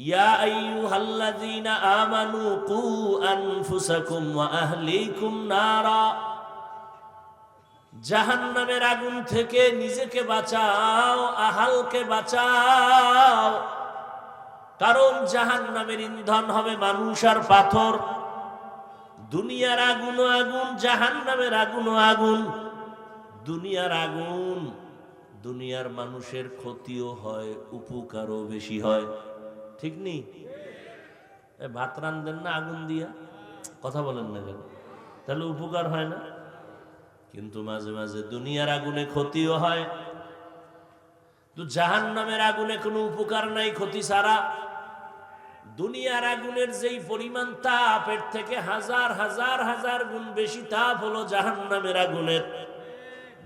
ইয়া আইয়ুহাল্লাযীনা আমানু কু আনফুসাকুম ওয়া আহলিকুম নারা। জাহান্নামের আগুন থেকে নিজেকে বাঁচাও, আহালকে বাঁচাও। কারণ জাহান্নামের ইন্ধন হবে মানুষ আর পাথর। দুনিয়ার আগুন আগুন, জাহান্নামের আগুন আগুন। দুনিয়ার আগুন দুনিয়ার মানুষের ক্ষতিও হয়, উপকারও বেশি হয়। ঠিক নেই? ভাত রান্ধেন না, আগুন দিয়া? কথা বলেন না কেন? তাহলে উপকার হয় না? কিন্তু মাঝে মাঝে দুনিয়ার আগুনে ক্ষতিও হয়। তো জাহান নামের আগুনে কোনো উপকার নাই ক্ষতি ছাড়া। দুনিয়ার আগুনের যেই পরিমাণ তাপ, এর থেকে হাজার হাজার হাজার গুণ বেশি তাপ হলো জাহান নামের আগুনের।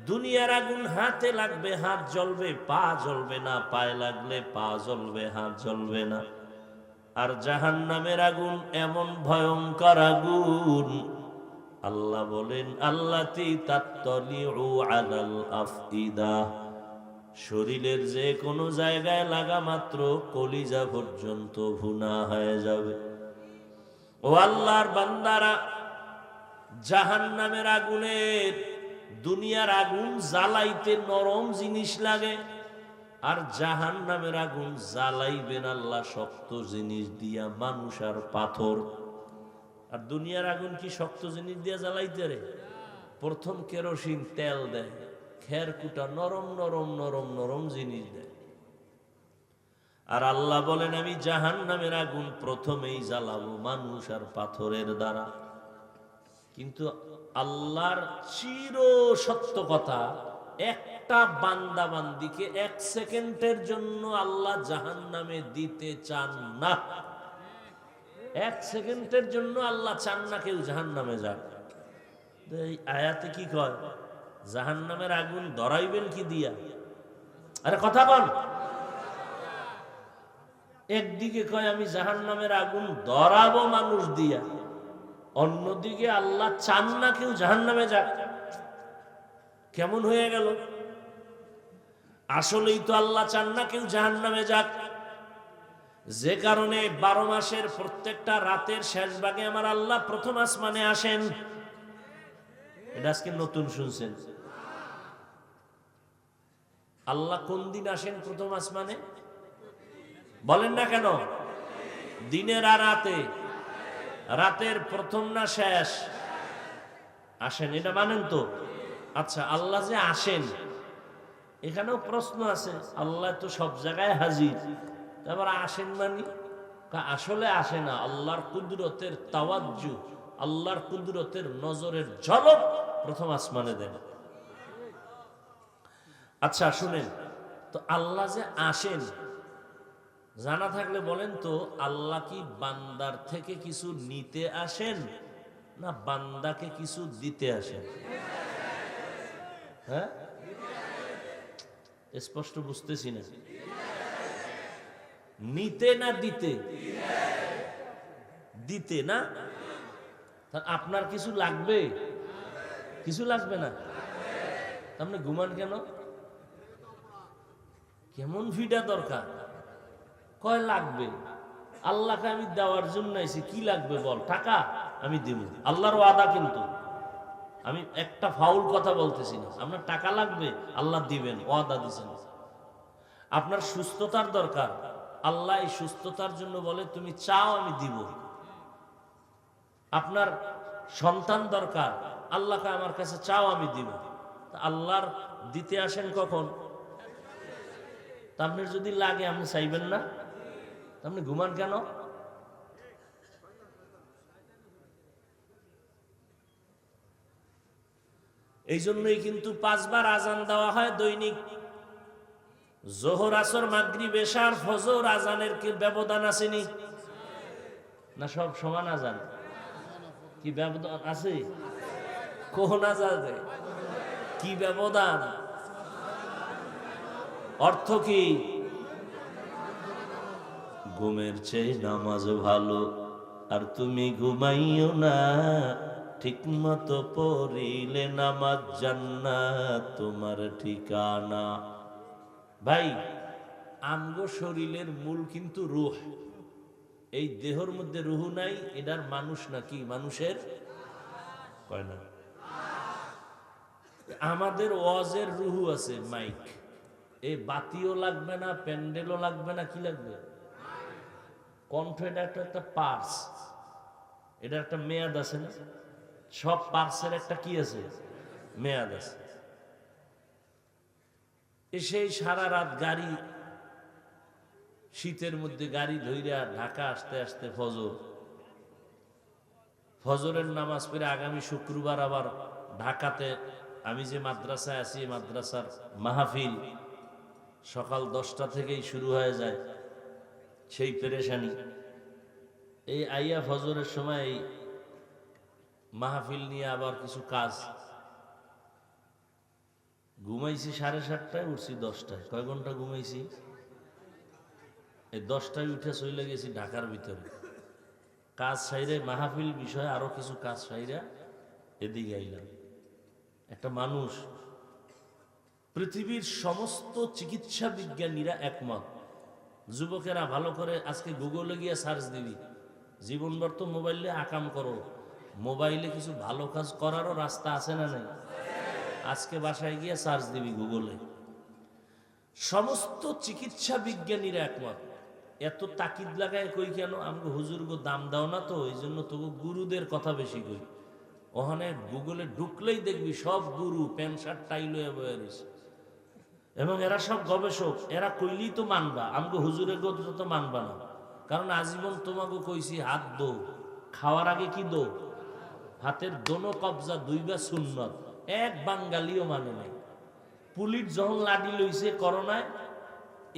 দুনিয়ার আগুন হাতে লাগবে, হাত জ্বলবে, পা জ্বলবে না, পায়ে লাগলে পা জ্বলবে, হাত জ্বলবে না। আর জাহান নামের আগুন এমন ভয়ঙ্কর আগুন, আল্লাহ বলেন, আল্লাতি তাত্তলিউ আলাল আফইদা। শরীরের যে কোনো জায়গায় লাগা মাত্র কলিজা পর্যন্ত ভুনা হয়ে যাবে। ও আল্লাহর বান্দারা জাহান নামের আগুনের দুনিয়ার আগুন জ্বালাইতে নরম জিনিস লাগে, আর জাহান নামের আগুন জ্বালাইবেন আল্লাহ শক্ত জিনিস দিয়া মানুষ আর পাথর। আর দুনিয়ার আগুন কি শক্ত জিনিস দিয়া জ্বালাইতে রে? প্রথম কেরোসিন তেল দেয়, খের কুটা নরম নরম নরম নরম জিনিস দেয়। আর আল্লাহ বলেন, আমি জাহান নামের আগুন প্রথমেই জ্বালাবো মানুষ আর পাথরের দ্বারা। কিন্তু আল্লাহর চির সত্য কথা, একটা বান্দা বান্দিকে এক সেকেন্ডের জন্য আল্লাহ জাহান নামে দিতে চান না। এক সেকেন্ডের জন্য আল্লাহ চান না কেউ জাহান নামে যাক এই আয়াতে কি কয়? জাহান নামের আগুন ধরাইবেন কি দিয়া? আরে কথা বল। একদিকে কয়, আমি জাহান নামের আগুন ধরাবো মানুষ দিয়া। অন্যদিকে আল্লাহ চান না কেউ জাহান নামে যাক। কেমন হয়ে গেল? আসলেই তো আল্লাহ চান না কেউ জাহান নামে যাক। যে কারণে বারো মাসের প্রত্যেকটা রাতের শেষ ভাগে আমার আল্লাহ প্রথম আসমানে আসেন। এটা আজকে নতুন শুনছেন। আল্লাহ কোন দিন আসেন প্রথম আসমানে? বলেন না কেন? দিনের আর রাতে। রাতের প্রথম না শেষ? আসেন, এটা মানেন তো। আচ্ছা আল্লাহ যে আসেন, এখানেও প্রশ্ন আছে, আল্লাহ তো সব জায়গায় হাজির। তারপর আসেন মানি? আসলে আসে না, আল্লাহর কুদরতের তাওয়াজ্জু, আল্লাহর কুদরতের নজরের ঝলক প্রথম আসমানে দেন। আচ্ছা শুনেন, তো আল্লাহ যে আসেন জানা থাকলে বলেন তো, আল্লাহ কি বান্দার থেকে কিছু নিতে আসেন না বান্দাকে কিছু দিতে আসেন? হ্যাঁ? স্পষ্ট বুঝতেছি না। নিতে না দিতে? দিতে না? আপনার কিছু লাগবে? কিছু লাগবে না? আপনি ঘুমান কেন? কেমন ভিডা দরকার? কয় লাগবে? আল্লাহকে আমি দেওয়ার জন্য আইছি, কি লাগবে বল? টাকা আমি দিব। আল্লাহর ওয়াদা কিন্তু। আমি একটা ফাউল কথা বলতেছি না। আপনার টাকা লাগবে, আল্লাহ দিবেন, ওয়াদা দিছেন। আপনার সুস্থতার দরকার। আল্লাহ এই সুস্থতার জন্য বলে, তুমি চাও আমি দিব। আপনার সন্তান দরকার। আল্লাহকে আমার কাছে চাও আমি দিব। আল্লাহর দিতে আসেন কখন? তা আপনার যদি লাগে, আপনি চাইবেন না? আপনি ঘুমান কেন? এই জন্যই কিন্তু পাঁচবার আজান দেওয়া হয় দৈনিক। জোহর, আসর মাগরি বেশার ফজর আজানের কি ব্যবধান আসেনি? না, সব সমান আজান। কি ব্যবধান আছে? কোন আজানে? কি ব্যবধান? অর্থ কি? ঘুমের চেয়ে নামাজ ভালো। আর তুমি ঘুমাইও না, ঠিক মতো পড়িলে নামাজ জান্নাত তোমার ঠিকানা। ভাই আমগো শরীরের মূল কিন্তু রুহ। এই দেহর মধ্যে রুহু নাই, এটার মানুষ নাকি? মানুষের? কয় না। আমাদের ওয়াজের রুহু আছে, মাইক। এই বাতিও লাগবে না, প্যান্ডেলও লাগবে না, কি লাগবে? কণ্ঠ এটা একটা একটা পার্স এটা একটা মেয়াদ আছে না? সব পার্সের একটা কি আছে? মেয়াদ আছে। এ সেই সারা রাত গাড়ি, শীতের মধ্যে গাড়ি ধইরা ঢাকা আসতে আসতে ফজর। ফজরের নামাজ পড়ে আগামী শুক্রবার আবার ঢাকাতে আমি যে মাদ্রাসায় আছি, মাদ্রাসার মাহফিল সকাল দশটা থেকেই শুরু হয়ে যায়। সেই পেরেশানি। এই আইয়া ফজরের সময় মাহফিল নিয়ে আবার কিছু কাজ। ঘুমাইছি সাড়ে সাতটায়, উঠছি দশটায়। কয় ঘণ্টা ঘুমাইছি? এই দশটায় উঠে চলে গেছি ঢাকার ভিতরে। কাজ সাইরে, মাহফিল বিষয়ে আরও কিছু কাজ সাইরা এদিকে আইলাম। একটা মানুষ, পৃথিবীর সমস্ত চিকিৎসা বিজ্ঞানীরা একমত। যুবকেরা ভালো করে আজকে গুগলে গিয়ে সার্চ দিবি। জীবনভর তো মোবাইলে আকাম করো। মোবাইলে কিছু ভালো কাজ করারও রাস্তা আছে না নাই? আজকে বাসায় গিয়ে সার্চ দিবি গুগলে। সমস্ত চিকিৎসা বিজ্ঞানীরা একমত। এত তাকিদ লাগায় কই কেন? আমাকে হুজুর গো দাম দাও না তো, এই জন্য তবু গুরুদের কথা বেশি কই। ওখানে গুগলে ঢুকলেই দেখবি সব গুরু, প্যান্ট, শার্ট, টাই লয়ে বয়ে রয়েছে। এবং এরা সব গবেষক, এরা কইলেই তো মানবা আমাকে হুজুরের গো তো মানবা না। কারণ আজীবন তোমাকে কইছি, হাত দো, খাওয়ার আগে কি দো? হাতের দোনো কবজা দুইবার সুন্নত, এক বাঙ্গালিও মানে নাই। পুলিশ যখন লাডি লইছে করোনায়,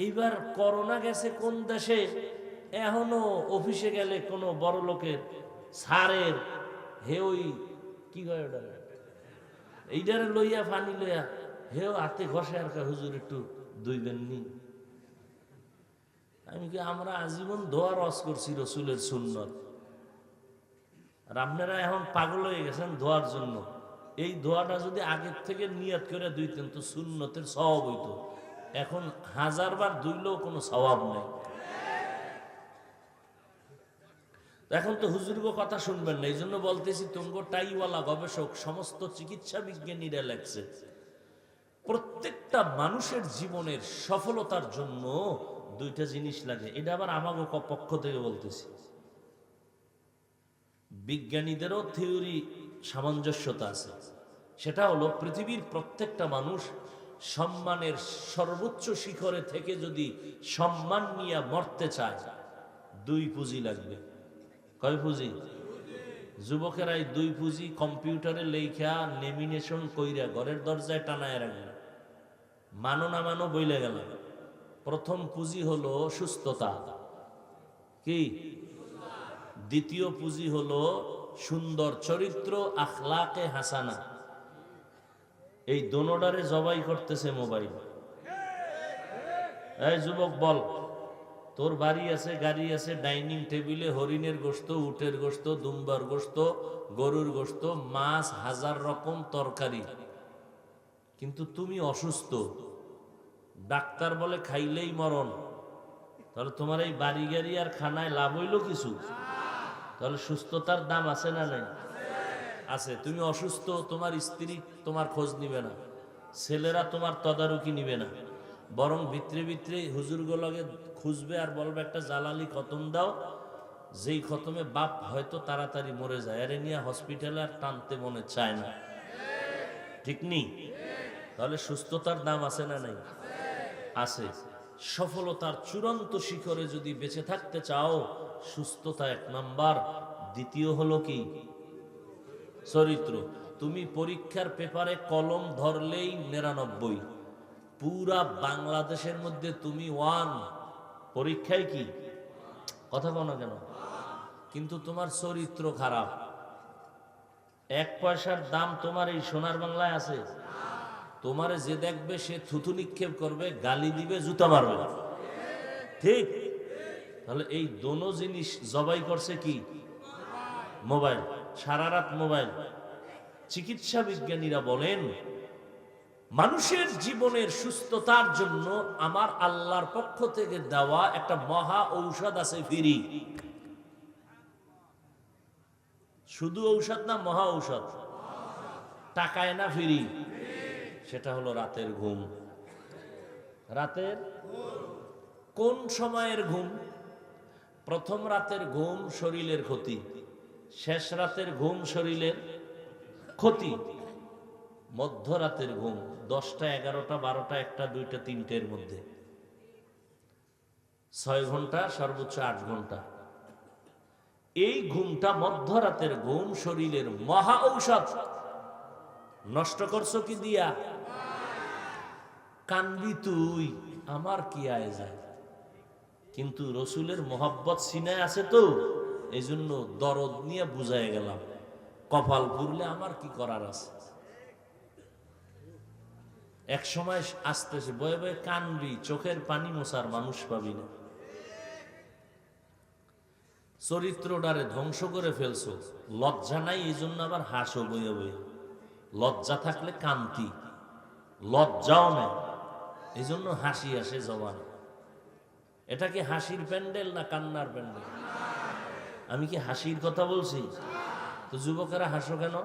এইবার করোনা গেছে কোন দেশে? এখনও অফিসে গেলে কোনো বড় লোকের সারের হে ওই কি কয় ওটা এইটারে লইয়া পানি লইয়া হেও হাতে ঘষে আর হুজুর, একটু দুইবেন নি। আমি কি আমরা আজীবন দোয়া রস করছি রসুলের সুন্নত। আর আপনারা এখন পাগল হয়ে গেছেন ধোয়ার জন্য। এই ধোয়াটা যদি আগের থেকে নিয়ত করে দুইতেন তো সুন্নতের স্বভাব হইতো। এখন হাজারবার দুইলেও কোনো স্বভাব নেই। এখন তো হুজুরগো কথা শুনবেন না এই জন্য বলতেছি তুঙ্গ টাইওয়ালা গবেষক, সমস্ত চিকিৎসা বিজ্ঞানীরা লেখছে প্রত্যেকটা মানুষের জীবনের সফলতার জন্য দুইটা জিনিস লাগে। এটা আবার আমাকে পক্ষ থেকে বলতেছি। বিজ্ঞানীদেরও থিওরি সামঞ্জস্যতা আছে। সেটা হলো পৃথিবীর প্রত্যেকটা মানুষ সম্মানের সর্বোচ্চ শিখরে থেকে যদি সম্মান নিয়ে মরতে চায়, দুই পুঁজি লাগবে। কয় পুঁজি? যুবকেরা এই দুই পুঁজি কম্পিউটারে লেখা নেমিনেশন কইরা ঘরের দরজায় টানায় রাখবে। মানো না মানো বইলে গেল। প্রথম পুঁজি হলো সুস্থতা। কি? দ্বিতীয় পুঁজি হলো সুন্দর চরিত্র, আখলাকে হাসানা। এই দোনোটারে জবাই করতেছে মোবাইল। এই যুবক, বল। তোর বাড়ি আছে, গাড়ি আছে, ডাইনিং টেবিলে হরিণের গোস্ত উটের গোস্ত দুম্বার গোস্ত গরুর গোস্ত মাছ, হাজার রকম তরকারি। কিন্তু তুমি অসুস্থ। ডাক্তার বলে খাইলেই মরণ। তাহলে তোমার এই বাড়ি গাড়ি আর খানায় লাভ হইল কিছু? তাহলে সুস্থতার দাম আছে না নাই? আছে। তুমি অসুস্থ, তোমার স্ত্রী তোমার খোঁজ নিবে না। ছেলেরা তোমার তদারকি নিবে না। বরং ভিতরে ভিতরে হুজুরগুলোকে খুঁজবে আর বলবে, একটা জালালি খতম দাও। যেই খতমে বাপ হয়তো তাড়াতাড়ি মরে যায়। আরে নিয়ে হসপিটালে আর টানতে মনে চায় না। ঠিক নেই তাহলে সুস্থতার দাম আছে না নাই? আছে। সফলতার চূড়ান্ত শিখরে যদি বেঁচে থাকতে চাও, সুস্থতা এক নাম্বার। দ্বিতীয় হলো কি? চরিত্র। তুমি পরীক্ষার পেপারে কলম ধরলেই নিরানব্বই। পুরা বাংলাদেশের মধ্যে তুমি ওয়ান। পরীক্ষায় কি? কথা বলো কেন? কিন্তু তোমার চরিত্র খারাপ। এক পয়সার দাম তোমার এই সোনার বাংলায় আছে। তোমারে যে দেখবে সে থুতু নিক্ষেপ করবে, গালি দিবে, জুতা মারবে। ঠিক? তাহলে এই দোনো জিনিস জবাই করছে কি? মোবাইল। সারা রাত মোবাইল। চিকিৎসা বিজ্ঞানীরা বলেন, মানুষের জীবনের সুস্থতার জন্য আমার আল্লাহর পক্ষ থেকে দেওয়া একটা মহা ঔষধ আছে ফিরি। শুধু ঔষধ না, মহা ঔষধ। টাকায় না ফিরি। সেটা হলো রাতের ঘুম। রাতের কোন সময়ের ঘুম? প্রথম রাতের ঘুম শরীরের ক্ষতি, শেষ রাতের ঘুম শরীরের ক্ষতি। মধ্যরাতের ঘুম, দশটা, এগারোটা, বারোটা, একটা, দুইটা, তিনটের মধ্যে। ছয় ঘণ্টা, সর্বোচ্চ আট ঘণ্টা। এই ঘুমটা মধ্যরাতের ঘুম শরীরের মহা ঔষধ। নষ্ট করছ কি দিয়া? কানবি তুই, আমার কি আয় যায়? কিন্তু রসুলের মোহাব্বত সিনায় আছে তো এই জন্য দরদ নিয়ে বুঝাই গেলাম। কপাল পুরলে আমার কি করার আছে? এক সময় আসতেছে বয়ে বয়ে কানবি চোখের পানি মোছার মানুষ পাবি না। চরিত্রটারে ধ্বংস করে ফেলছো, লজ্জা নাই এই জন্য আবার হাসো বয়ে বয়ে। লজ্জা থাকলে কান্তি, লজ্জাও নেই। এই জন্য হাসি আসে জবান। এটা কি হাসির প্যান্ডেল না কান্নার প্যান্ডেল? আমি কি হাসির কথা বলছি? তো যুবকেরা হাসো কেন?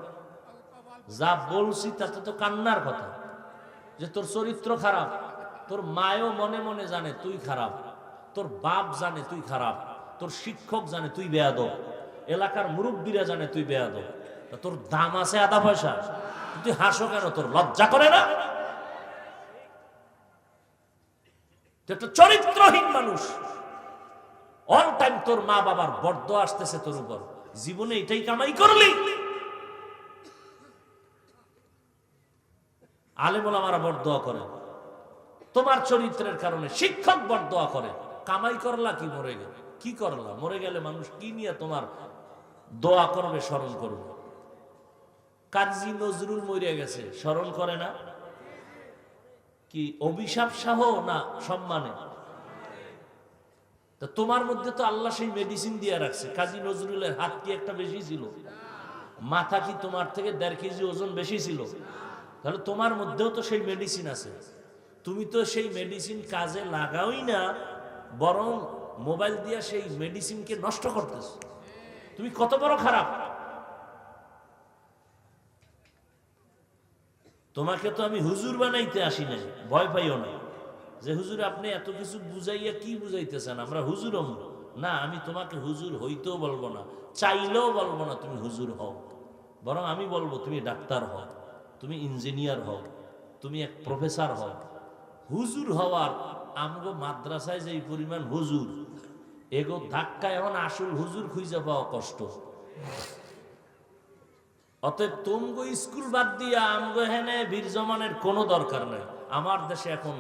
যা বলছি তাতে তো কান্নার কথা। যে তোর চরিত্র খারাপ, তোর মায়ও মনে মনে জানে তুই খারাপ, তোর বাপ জানে তুই খারাপ, তোর শিক্ষক জানে তুই বেয়াদ এলাকার মুরব্বীরা জানে তুই বেয়াদ তোর দাম আছে আধা পয়সা। তুই হাসো কেন? তোর লজ্জা করে না তুই একটা চরিত্রহীন মানুষ। অল টাইম তোর মা বাবার বর্দ আসতেছে তোর উপর। জীবনে এটাই কামাই করলি। আলেমুল আমার বরদোয়া করে তোমার চরিত্রের কারণে শিক্ষক বরদোয়া করে। কামাই করলা কি মরে গেলে? কি করলা? মরে গেলে মানুষ কি নিয়ে তোমার দোয়া করবে, স্মরণ করবে? কাজী নজরুল মরিয়া গেছে, স্মরণ করে না? কি অভিশাপ সাহ না সম্মানে? তা তোমার মধ্যে তো আল্লাহ সেই মেডিসিন দিয়ে রাখছে। কাজী নজরুলের হাত কি একটা বেশি ছিল? মাথা কি তোমার থেকে দেড় কেজি ওজন বেশি ছিল? তাহলে তোমার মধ্যেও তো সেই মেডিসিন আছে। তুমি তো সেই মেডিসিন কাজে লাগাওই না, বরং মোবাইল দিয়ে সেই মেডিসিনকে নষ্ট করতেছ। তুমি কত বড় খারাপ? তোমাকে তো আমি হুজুর বানাইতে আসি নাই, ভয় পাইও না যে হুজুর আপনি এত কিছু বুঝাইয়া কি বুঝাইতেছেন? আমরা হুজুর হম না, আমি তোমাকে হুজুর হইতেও বলব না, চাইলেও বলব না তুমি হুজুর হও। বরং আমি বলব, তুমি ডাক্তার হও, তুমি ইঞ্জিনিয়ার হও, তুমি এক প্রফেসর হও। হুজুর হওয়ার আমগো মাদ্রাসায় যে পরিমাণ হুজুর, এগো ধাক্কা এখন আসল হুজুর খুঁজে পাওয়া কষ্ট। অতএব তুমগো স্কুল বাদ দিয়ে আমগো হেনে বীর জমানের কোনো দরকার নেই। আমার দেশে এখন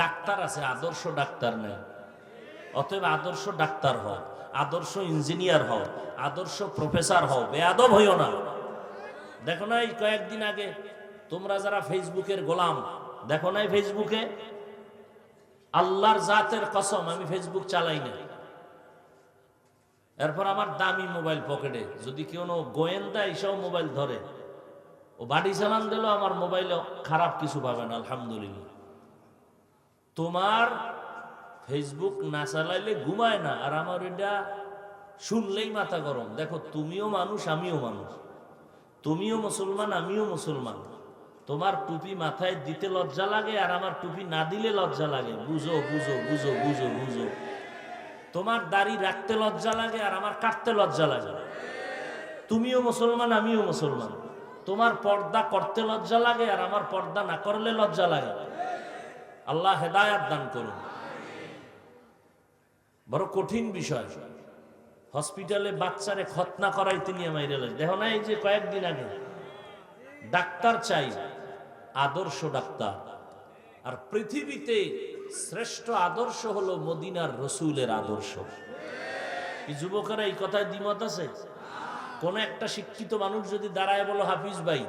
ডাক্তার আছে, আদর্শ ডাক্তার নেই। অতএব আদর্শ ডাক্তার হও, আদর্শ ইঞ্জিনিয়ার হও, আদর্শ প্রফেসর হও, বেয়াদব হইও না। দেখো না এই কয়েকদিন আগে তোমরা যারা ফেসবুকের গোলাম, দেখো নাই ফেসবুকে? আল্লাহর জাতের কসম, আমি ফেসবুক চালাই না। এরপর আমার দামি মোবাইল পকেটে, যদি কেউ গোয়েন্দা এইসব মোবাইল ধরে। ও বাড়ি চালান দিল আমার মোবাইলে খারাপ কিছু পাবে না, আলহামদুলিল্লাহ। তোমার ফেসবুক না চালাইলে ঘুমায় না, আর আমার এটা শুনলেই মাথা গরম। দেখো, তুমিও মানুষ, আমিও মানুষ। তুমিও মুসলমান, আমিও মুসলমান। তোমার টুপি মাথায় দিতে লজ্জা লাগে, আর আমার টুপি না দিলে লজ্জা লাগে। বুঝো বুঝো বুঝো বুঝো বুঝো। তোমার দাড়ি রাখতে লজ্জা লাগে আর আমার কাটতে লজ্জা লাগে। তুমিও মুসলমান, আমিও মুসলমান। তোমার পর্দা করতে লজ্জা লাগে আর আমার পর্দা না করলে লজ্জা লাগে। আল্লাহ হেদায়াত দান করুন। বড় কঠিন বিষয়। হসপিটালে বাচ্চারে খতনা করাইতে নিয়ে মাইরে লাগে দেখো না এই যে কয়েকদিন আগে। ডাক্তার চাই, আদর্শ ডাক্তার। আর পৃথিবীতে শ্রেষ্ঠ আদর্শ হলো মদিনার রসুলের আদর্শ। এই যুবকেরা এই কথায় দ্বিমত আছে? কোন একটা শিক্ষিত মানুষ যদি দাঁড়ায় বলো, হাফিজ ভাই,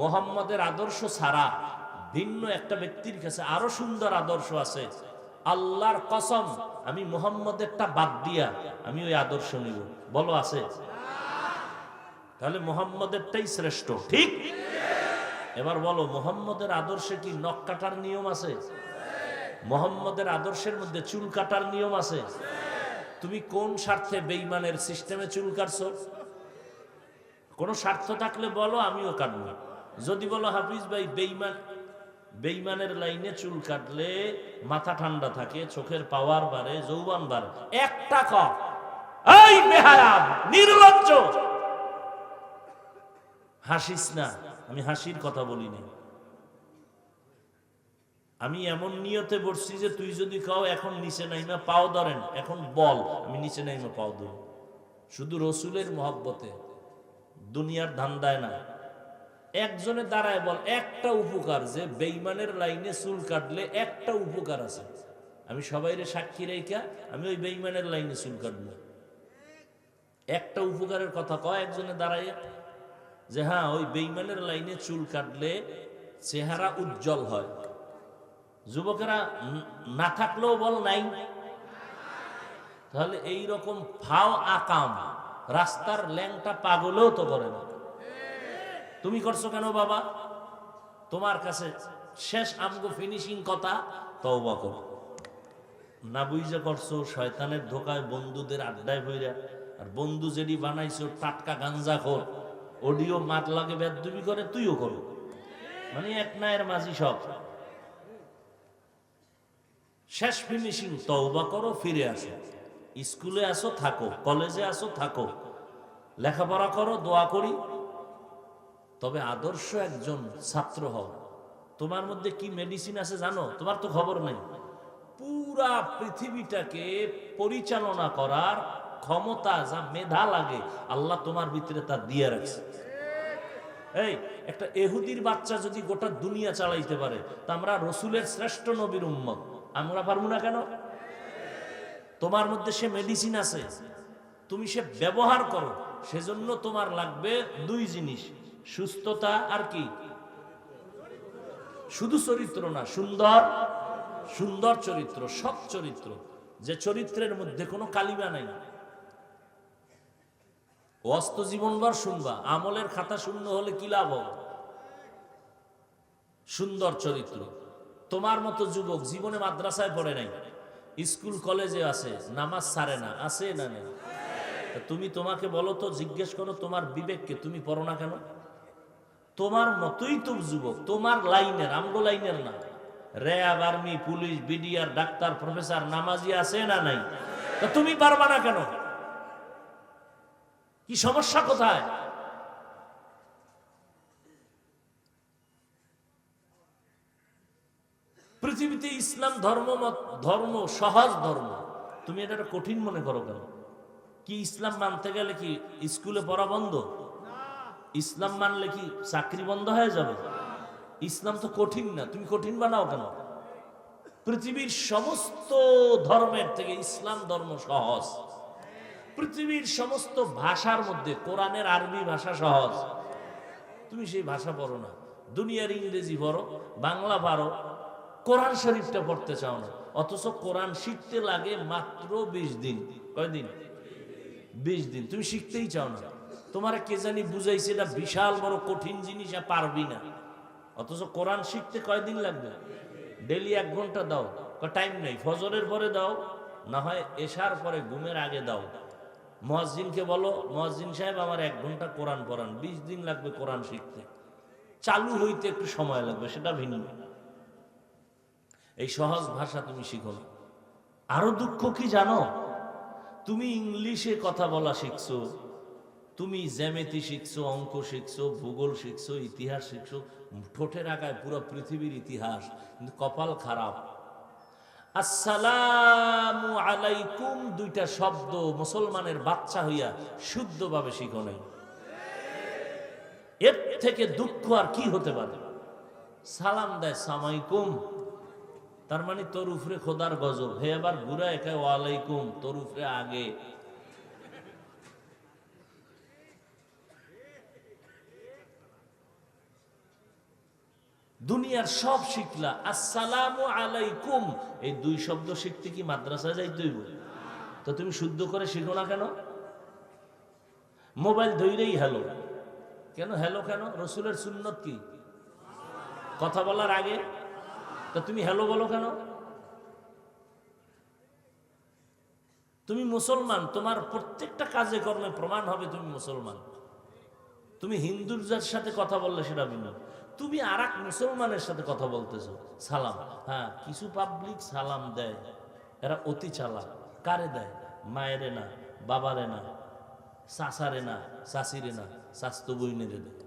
মোহাম্মদের আদর্শ ছাড়া ভিন্ন একটা ব্যক্তির কাছে আরও সুন্দর আদর্শ আছে। আল্লাহর কসম, আমি মোহাম্মদেরটা বাদ দিয়া আমি ওই আদর্শ নিব। বলো, আছে? তাহলে মোহাম্মদেরটাই শ্রেষ্ঠ, ঠিক? এবার বলো, মোহাম্মদের আদর্শে কি নখ কাটার নিয়ম আছে? মোহাম্মদের আদর্শের মধ্যে চুল কাটার নিয়ম আছে? তুমি কোন স্বার্থে বেইমানের সিস্টেমে চুল কাটছো? কোনো স্বার্থ থাকলে বলো, আমিও কাটবো। যদি বলো, হাফিজ ভাই বেইমান বেইমানের লাইনে চুল কাটলে মাথা ঠান্ডা থাকে, চোখের পাওয়ার বাড়ে, যৌবন বাড়ে। একটা ক। এই বেহায়াম, নির্লজ্জ। হাসিস না। আমি হাসির কথা বলি না আমি এমন নিয়তে বসছি যে তুই যদি কাও এখন নিচে নাইমা পাও ধরেন, এখন বল, আমি নিচে নাইমা পাও ধরি শুধু রসুলের মহব্বতে, দুনিয়ার ধান্দায় না। একজনে দাঁড়ায় বল, একটা উপকার যে বেইমানের লাইনে চুল কাটলে একটা উপকার আছে। আমি সবাইরে সাক্ষী রেখা, আমি ওই বেইমানের লাইনে চুল কাটবো। একটা উপকারের কথা কয় একজনে দাঁড়াইয়া। যে হ্যাঁ ওই বেইমানের লাইনে চুল কাটলে চেহারা উজ্জ্বল হয়। যুবকেরা না থাকলেও বল নাই। তাহলে এই রকম ফাও আকাম, রাস্তার ল্যাংটা পাগলেও তো করে না। তুমি করছ কেন বাবা? তোমার কাছে শেষ আমগো ফিনিশিং কথা, তওবা করো। না বুঝে করছ, শয়তানের ধোকায় বন্ধুদের আড্ডায় ভইরা, আর বন্ধু যেটি বানাইছো, টাটকা গাঞ্জা কর অডিও মাত লাগে, বেদবি করে, তুইও করো। মানে এক নায়ের মাঝি সব। শেষ ফিনিশিং তওবা করো, ফিরে আসো। স্কুলে আসো, থাকো। কলেজে আসো, থাকো। লেখাপড়া করো, দোয়া করি। তবে আদর্শ একজন ছাত্র হও। তোমার মধ্যে কি মেডিসিন আছে জানো? তোমার তো খবর নেই। পুরা পৃথিবীটাকে পরিচালনা করার ক্ষমতা, যা মেধা লাগে, আল্লাহ তোমার ভিতরে তা দিয়ে রাখছে। এই, একটা এহুদির বাচ্চা যদি গোটা দুনিয়া চালাইতে পারে, তা আমরা রসুলের শ্রেষ্ঠ নবীর উম্মত। আমরা পারব না কেন? তোমার মধ্যে সে মেডিসিন আছে। তুমি সে ব্যবহার করো, সেজন্য তোমার লাগবে দুই জিনিস, সুস্থতা আর কি? শুধু চরিত্র না, সুন্দর সুন্দর চরিত্র সব চরিত্র। যে চরিত্রের মধ্যে কোনো কালিমা নাই। অস্ত জীবনভর শুনবা, আমলের খাতা শূন্য হলে কি লাভ হবে? সুন্দর চরিত্র। তোমার মতো যুবক জীবনে মাদ্রাসায় পড়ে নাই, স্কুল, কলেজে আছে, নামাজ সারে না, আছে না নেই? তা তুমি তোমাকে বলো তো, জিজ্ঞেস করো তোমার বিবেককে, তুমি পড়ো না কেন? তোমার মতোই তো যুবক, তোমার লাইনের, আমগো লাইনের না। RAB, army, police, BDR, doctor, professor, নামাজি আছে না নাই? তা তুমি পারবা না কেন? কি সমস্যা কোথায়? পৃথিবীতে ইসলাম ধর্ম ধর্ম, সহজ ধর্ম। তুমি এটা কঠিন মনে করো কেন? কি ইসলাম মানতে গেলে কি স্কুলে পড়া বন্ধ? ইসলাম মানলে কি চাকরি বন্ধ হয়ে যাবে? ইসলাম তো কঠিন না, তুমি কঠিন বানাও কেন? পৃথিবীর সমস্ত ধর্মের থেকে ইসলাম ধর্ম সহজ। পৃথিবীর সমস্ত ভাষার মধ্যে, কোরআনের আরবি ভাষা সহজ। তুমি সেই ভাষা পড়ো না। দুনিয়ার ইংরেজি পড়ো, বাংলা পারো, কোরআন শরীফটা পড়তে চাও না। অথচ কোরআন শিখতে লাগে মাত্র বিশ দিন। কয়দিন? বিশ দিন। তুমি শিখতেই চাও না। তোমার কে জানি বুঝাইছে এটা বিশাল বড় কঠিন জিনিস, আর পারবি না। অথচ কোরআন শিখতে কয়দিন লাগবে? ডেলি এক ঘণ্টা দাও। টাইম নেই। ফজরের পরে দাও, না হয় এশার পরে ঘুমের আগে দাও। মহাজিনকে বলো মহাজিন সাহেব, আমার এক ঘণ্টা কোরআন পড়ান, বিশ দিন লাগবে কোরআন শিখতে। চালু হইতে একটু সময় লাগবে, সেটা ভিন্ন। এই সহজ ভাষা তুমি শিখো আরও দুঃখ কি জানো? তুমি ইংলিশে কথা বলা শিখছো, তুমি জ্যামিতি শিখছো, অঙ্ক শিখছো, ভূগোল শিখছো, ইতিহাস শিখছো, ঠোঁটের আগায় পুরো পৃথিবীর ইতিহাস, কিন্তু কপাল খারাপ। আসসালামু আলাইকুম দুইটা শব্দ মুসলমানের বাচ্চা হইয়া শুদ্ধভাবে শিখো নাই। এর থেকে দুঃখ আর কি হতে পারে? সালাম দেয় সামাইকুম তার মানে তোর উপরে খোদার গজব। হে আবার ঘুরা একা ওয়ালাইকুম। তোর উপরে আগে দুনিয়ার সব শিখলা, আসসালামু আলাইকুম। এই দুই শব্দ শিখতে কি মাদ্রাসা যাইতে হইব? তো তুমি শুদ্ধ করে শিখো না কেন? মোবাইল ধৈরেই হ্যালো। কেন হ্যালো কেন? রসুলের সুন্নত কি? কথা বলার আগে? তা তুমি হ্যালো বলো কেন? তুমি মুসলমান, তোমার প্রত্যেকটা কাজে কর্মে প্রমাণ হবে তুমি মুসলমান। তুমি হিন্দুর যার সাথে কথা বললে সেটা ভিন্ন। তুমি আর মুসলমানের সাথে কথা বলতেছো, সালাম। হ্যাঁ কিছু পাবলিক সালাম দেয়, এরা অতি চালা কারে দেয়? মায়েরে না, বাবারে না চাষারে না চাষিরে না, স্বাস্থ্য বইনেরে দেয়।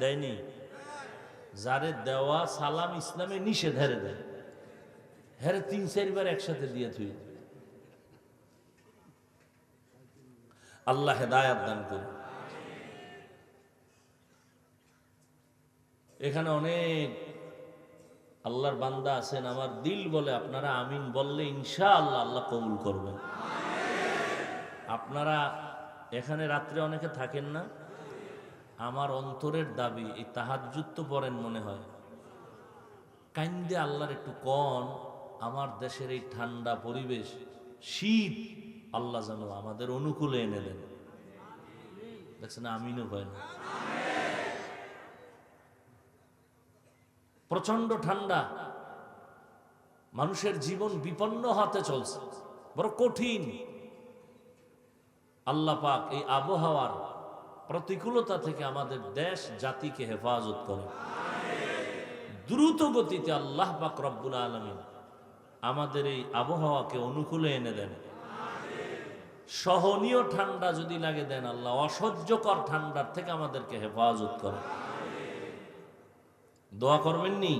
দেয়নি? যারে দেওয়া সালাম ইসলামে নিষেধ হেরে দেয়। হেরে তিন, চারবার একসাথে দিয়ে থুই। আল্লাহ হেদায়াত দান করুন এখানে অনেক আল্লাহর বান্দা আছেন, আমার দিল বলে, আপনারা আমিন বললে ইনশা আল্লাহ আল্লাহ কবুল করবেন। আপনারা এখানে রাত্রে অনেকে থাকেন না? আমার অন্তরের দাবি, এই তাহাজ্জুদ তো পড়েন মনে হয়। কাইন্দে আল্লাহর একটু কন, আমার দেশের এই ঠান্ডা পরিবেশ, শীত, আল্লাহ যেন আমাদের অনুকূলে এনে দেন। দেখছেন, আমিনও হয় না। প্রচণ্ড ঠান্ডা। মানুষের জীবন বিপন্ন হাতে চলছে। বড় কঠিন। আল্লাহ পাক এই আবহাওয়ার প্রতিকূলতা থেকে আমাদের দেশ, জাতিকে হেফাজত করে দ্রুত গতিতে আল্লাহ পাক রব্বুল আলমিন আমাদের এই আবহাওয়াকে অনুকূলে এনে দেন। সহনীয় ঠান্ডা যদি লাগে দেন আল্লাহ, অসহ্যকর ঠান্ডার থেকে আমাদেরকে হেফাজত করে দোয়া করবেন নি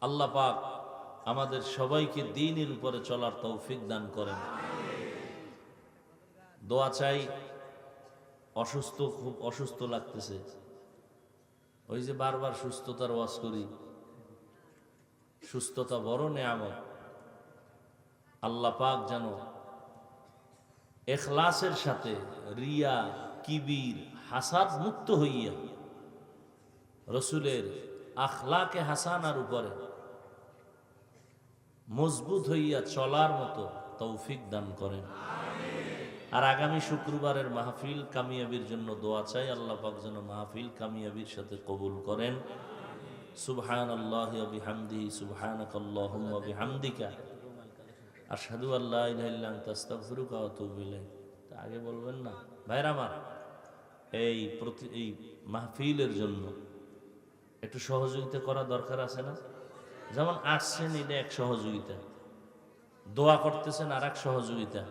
আল্লাহ পাক আমাদের সবাইকে দিনের উপরে চলার তৌফিক দান করেন। দোয়া চাই, অসুস্থ খুব অসুস্থ লাগতেছে। ওই যে বারবার সুস্থতার ওয়াজ করি। সুস্থতা বড় নেয়ামত। আল্লাহ পাক যেন এখলাসের সাথে রিয়া, কিবির, হাসাদ মুক্ত হইয়া রসুলের আখলাকে হাসানার উপরে মজবুত হইয়া চলার মতো তৌফিক দান করেন। আর আগামী শুক্রবারের মাহফিল কামিয়াবির জন্য দোয়া চাই, আল্লাহ পাক যেন মাহফিল কামিয়াবির সাথে কবুল করেন। সুবহান আল্লাহ বিহামদি সুবহানাক আল্লাহুম্মা বিহামদিকা। আশহাদু আল্লা ইলাহা ইল্লা আনতা, আস্তাগফিরুকা ওয়া আতুবু ইলাইক। আগে বলবেন না? ভাইরা আমার, এই প্রতি এই মাহফিলের জন্য একটু সহযোগিতা করা দরকার আছে না? যেমন আসছেন, এটা এক সহযোগিতা। দোয়া করতেছেন আর এক সহযোগিতা।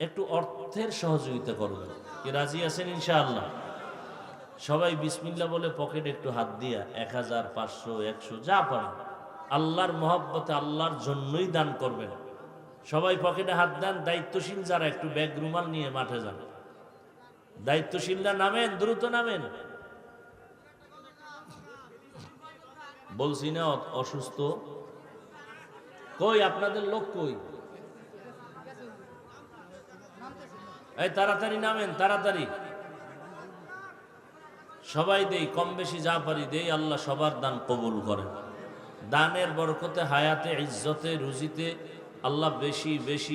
একটু অর্থের সহযোগিতা করবেন। কি রাজি আছেন ইনশাআল্লাহ? সবাই বিসমিল্লা বলে পকেটে একটু হাত দিয়া, এক হাজার, পাঁচশো, একশো, যা পারেন। আল্লাহর মহব্বতে আল্লাহর জন্যই দান করবেন। সবাই পকেটে হাত দেন, দায়িত্বশীল যারা একটু ব্যাগ রুমাল নিয়ে মাঠে যান। দায়িত্বশীলরা নামেন, দ্রুত নামেন। বলছি না অসুস্থ। কই, আপনাদের লোক কই? এই, তাড়াতাড়ি নামেন, তাড়াতাড়ি। সবাই দেই, কম বেশি যা পারি দেই, আল্লাহ সবার দান কবুল করেন। দানের বরকতে, হায়াতে, ইজ্জতে, রুজিতে, আল্লাহ বেশি বেশি